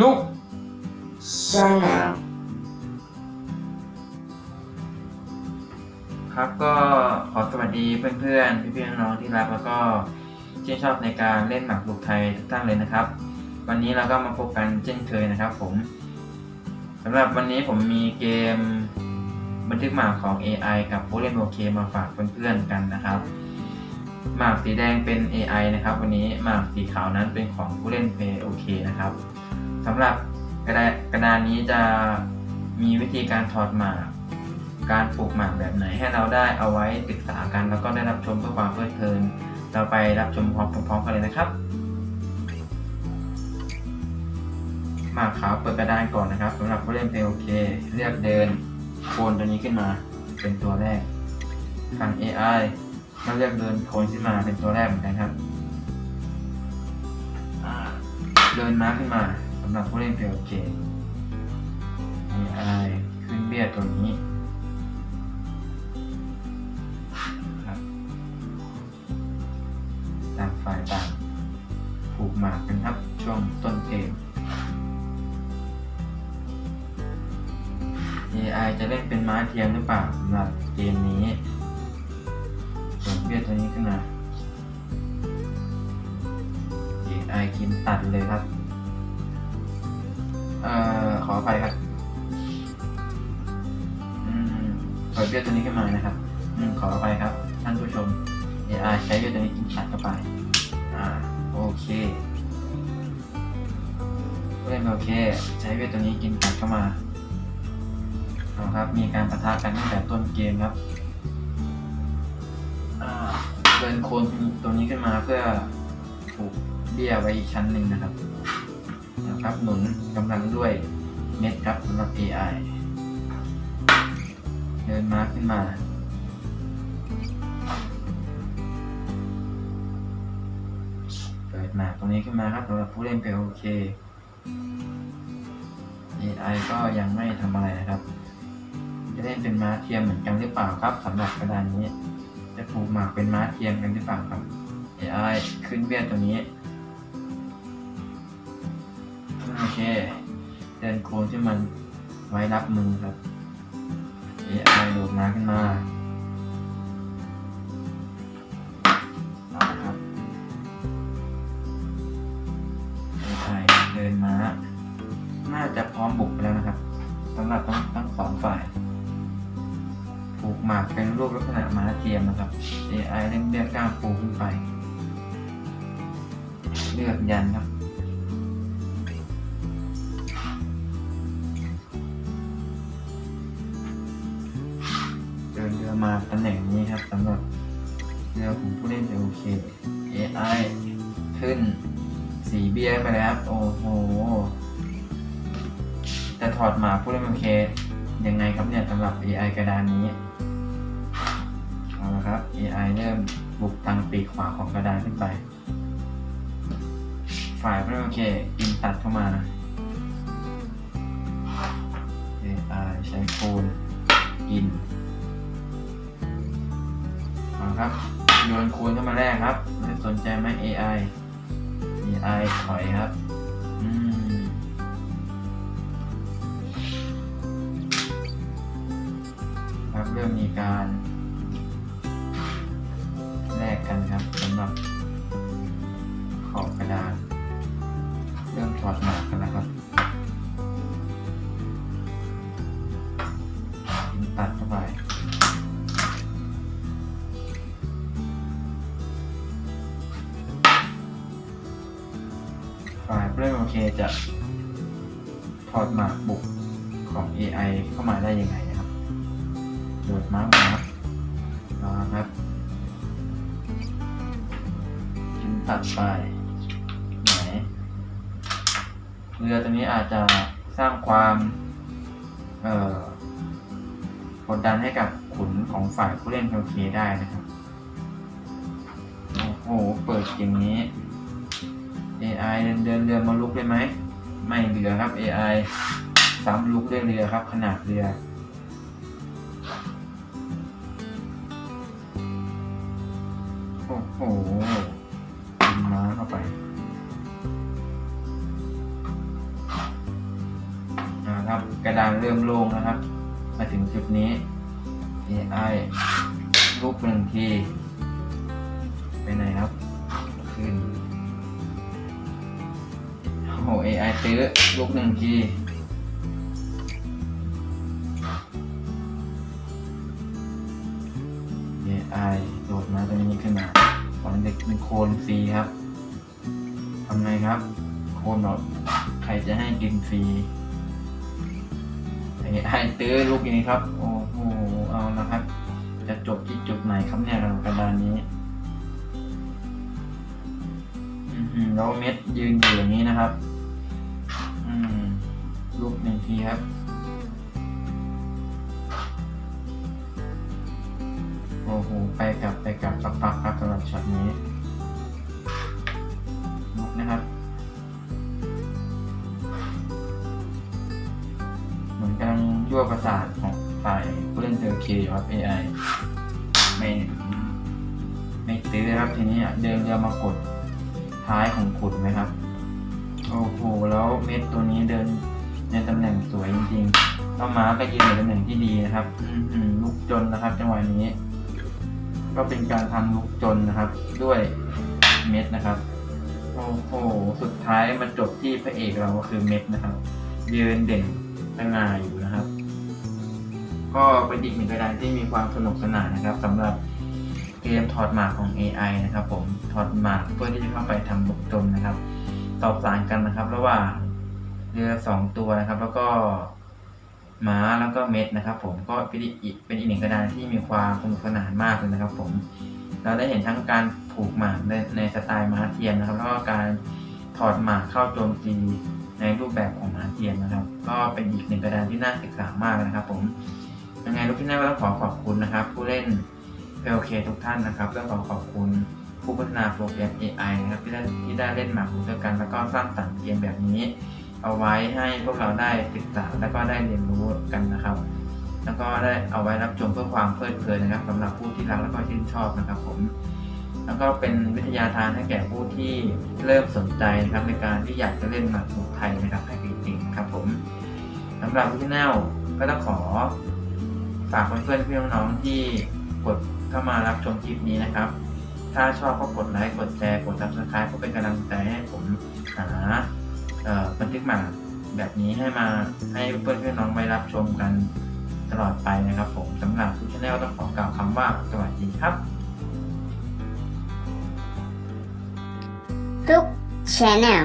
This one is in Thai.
ลุกใช่ครับก็ขอสวัสดีเพื่อนๆพี่ๆน้องๆที่รักแล้วก็ชื่นชอบในการเล่นหมากรุกไทยทุกท่านเลยนะครับ วันนี้เราก็มาพบกันเช่นเคยนะครับ ผมสำหรับวันนี้ผมมีเกมบันทึกหมากของ AI กับผู้เล่นโอเคมาฝากเพื่อนๆกันนะครับหมากสีแดงเป็น AI นะครับ วันนี้หมากสีขาวนั้นเป็นของผู้เล่น Play OK นะครับสำหรับกระดากระดานนี้จะมีวิธีการถอดหมาก การปลูกหมากแบบไหนให้เราได้เอาไว้ศึกษากัน แล้วก็ได้รับชมเพื่อความเพลิดเพลิน เราไปรับชมพร้อมๆกันเลยนะครับ หมากขาวเปิดกระดานก่อนนะครับสำหรับผู้เล่นเพลย์โอเค เลือกเดินโคนตัวนี้ขึ้นมาเป็นตัวแรกทาง AI ก็เลือกเดินโคนขึ้นมาเป็นตัวแรกเหมือนกันครับ เดินมาขึ้นมาสำหรับผู้เล่นเพลย์โอเค AI ขึ้นเบี้ยตัวนี้ครับต่างฝ่ายต่างผูกหมากกันครับช่วงต้นเกม AI จะเล่นเป็นม้าเทียมหรือเปล่าสำหรับเกมนี้ส่วนเบี้ยตัวนี้ขึ้นมา AI กินตัดเลยครับ เอ่อ ขออภัยครับ อืมเปิดเบี้ยตัวนี้ขึ้นมานะครับ อืม ขออภัยครับ ท่านผู้ชม AI ใช้เบี้ยตัวนี้กินตัดเข้าไป อ่า โอเคเล่นโอเค ใช้เบี้ยตัวนี้กินตัดเข้ามาเอาครับ มีการประทะกันตั้งแต่ต้นเกมครับอ่าเดินโคนตัวนี้ขึ้นมาเพื่อถูก เบี้ยไว้อีกชั้นหนึ่งนะครับนะครับ หนุนกำลังด้วยเม็ดครับสำหรับ AI เดินมาขึ้นมาเปิดหมากตรงนี้ขึ้นมาครับสำหรับผู้เล่นเป็นโอเค AI ก็ยังไม่ทำอะไรนะครับ จะเล่นเป็นม้าเทียมเหมือนกันหรือเปล่าครับสำหรับกระดานนี้ จะผูกหมากเป็นม้าเทียมกันหรือเปล่าครับ AI ขึ้นเบี้ยตัวนี้ โอเดินโค้งที่มันไว้รับมือครับ AI โดดมาขึ้นมาเอาละครับ AI เดินมา น่าจะพร้อมบุกไปแล้วนะครับสำหรับทั้งทั้งสองฝ่าย ผูกหมากเป็นรูปลักษณะม้าเทียมนะครับ AI เล่นเบี้ยกล้ามปูขึ้นไป เลือกยันครับ มาตำแหน่งนี้ครับสำหรับเรือของผู้เล่นโอเค AI ขึ้นสีเบียร์ไปแล้วครับโอ้โหจะถอดหมาผู้เล่นโอเคยังไงครับเนี่ยสำหรับ AI กระดานนี้เอาละครับ AI เริ่มบุกทางปีกขวาของกระดานขึ้นไป ฝ่ายผู้เล่นโอเคกินตัดเข้ามา AI ใช้คูณกิน ครับ โยนคูณเข้ามาแรกครับไม่สนใจไหม AI AI ถอยครับอืมครับเริ่มมีการแลกกันครับสำหรับขอบกระดานเริ่มถอดหมากกัน จะถอดหมากบุกของ AI เข้ามาได้ยังไงนะครับโดดม้ามาครับมาครับชิ้นตัดไปไหนเรือตัวนี้อาจจะสร้างความเอ่อกดดันให้กับขุนของฝ่ายผู้เล่นโอเคได้นะครับ โอ้โห เปิดอย่างนี้ AI เดินเดินเรือมาลุกได้ไหม ไม่เรือครับ AI ซ้ำลุกได้เรือครับ ขนาดเรือโอ้โหนม้าเข้าไปนะครับกระดานเริ่มโล่งนะครับ มาถึงจุดนี้ AI รูปหนึ่งที ไปไหนครับ ตื้อรูปหนึ่งที AI โดดมาตรงนี้ขึ้นมาตอนเด็กเป็นโคนฟรีครับทำไงครับ โคนบอกใครจะให้กินฟรี AI ตื้อลูกอย่างนี้ครับ โอ้โหเอาละครับ จะจบที่จุดไหนครับเนี่ยกระดานนี้แล้วเม็ดยืนอยู่อย่างนี้นะครับ นึ่ครับโอ้โห ไปกลับไปกลับสักพักครับสำหรับช็อตนี้ลุกนะครับ เหมือนกำลังยั่วประสาทของฝ่ายผู้เล่นเซอร์เคอยู่ครับ AI ไม่ไม่ตื้อครับทีนี้เดินเรือมากดท้ายของขุดไหมครับ โอ้โห แล้วเม็ดตัวนี้เดิน ในตำแหน่งสวยจริงๆแล้วม้าก็ยืนในตำแหน่งที่ดีนะครับ อือหือลุกจนนะครับ จังหวะนี้ ก็เป็นการทำลุกจนนะครับ ด้วยเม็ดนะครับ โอ้โห สุดท้ายมันจบที่พระเอกเราก็คือเม็ดนะครับ ยืนเด่นสง่าอยู่นะครับ ก็เป็นอีกหนึ่งกระดานที่มีความสนุกสนานนะครับสำหรับเกมถอดหมากของ AI นะครับ ผมถอดหมากเพื่อที่จะเข้าไปทำลุกจนนะครับตอบสารกันนะครับ ระหว่าง เรือสองตัวนะครับ แล้วก็ม้าแล้วก็เม็ดนะครับ ผมก็เป็นอีกเป็นอีกหนึ่งกระดานที่มีความสนุกสนานมากเลยนะครับ ผม เราได้เห็นทั้งการผูกหมากในในสไตล์ม้าเทียมนะครับ แล้วก็การถอดหมากเข้าโจมตีในรูปแบบของม้าเทียมนะครับ ก็เป็นอีกหนึ่งกระดานที่น่าศึกษามากนะครับ ผมยังไงลูกที่น่าก็ต้องขอขอบคุณนะครับ ผู้เล่น PLK ทุกท่านนะครับและขอขอบคุณผู้พัฒนาโปรแกรม AI นะครับที่ได้ที่ได้เล่นหมากรุกด้วยกัน แล้วก็สร้างสรรค์เกมแบบนี้ เอาไว้ให้พวกเราได้ศึกษาแล้วก็ได้เรียนรู้กันนะครับ แล้วก็ได้เอาไว้รับชมเพื่อความเพลิดเพลินนะครับสำหรับผู้ที่รักและก็ชื่นชอบนะครับผมแล้วก็เป็นวิทยาทานให้แก่ผู้ที่เริ่มสนใจนะครับในการที่อยากจะเล่นหมากรุกไทยนะครับให้จริงๆครับผมสำหรับวิทแนลก็ต้องขอฝากเพื่อนๆพี่น้องๆที่กดเข้ามารับชมคลิปนี้นะครับ ถ้าชอบก็กดไลค์กดแชร์กด subscribe เพื่อเป็นกำลังใจให้ผมหา บันทึกหมั่นแบบนี้ให้มาให้เพื่อนเพื่อนน้องไปรับชมกันตลอดไปนะครับผมสำหรับทุกชแนลต้องขอกล่าวคำว่าสวัสดีครับ ทุก Channel